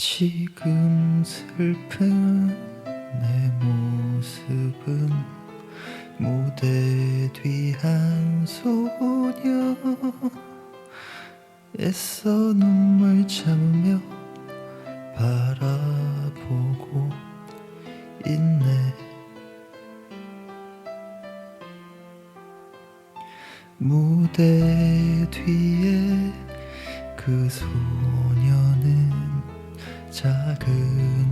지금 슬픈 내 모습은 무대 뒤 한 소녀 애써 눈물 참으며 바라보고 있네. 무대 뒤에 그 소녀는 작은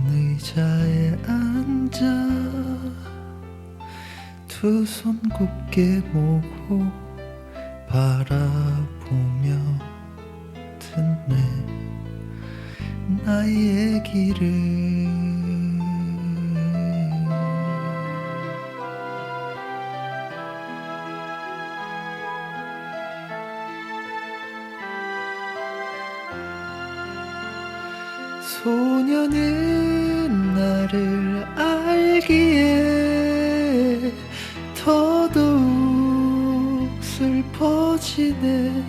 의자에 앉아 두 손 굳게 모고 바라보며 듣네. 나의 얘기를 소녀는 나를 알기에 더더욱 슬퍼지네.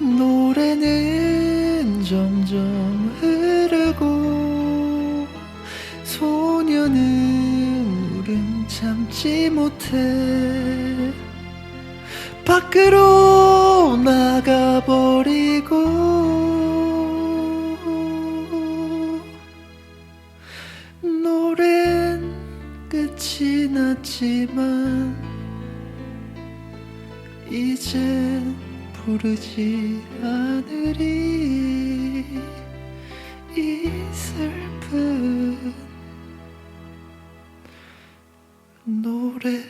노래는 점점 흐르고 소녀는 울음 참지 못해. 밖으로 나가버리고 났지만 이젠 부르지 않으리. 이 슬픈 노래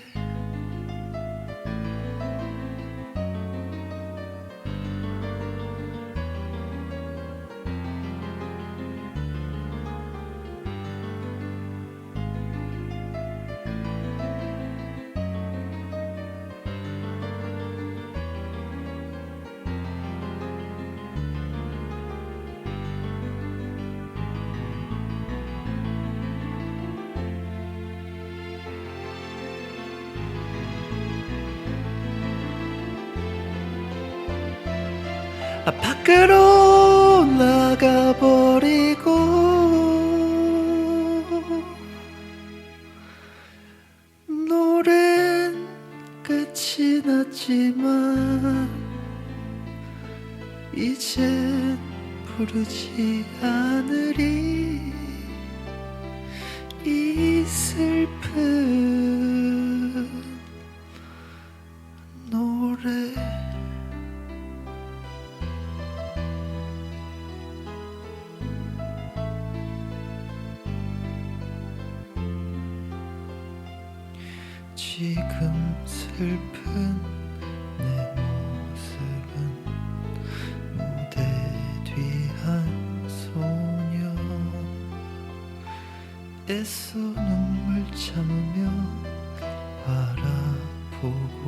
밖으로 나가 버리고. 노랜 끝이 났지만 이젠 부르지 않으리 지금 슬픈 내 모습은 무대 뒤 한 소녀. 애써 눈물 참으며 바라보고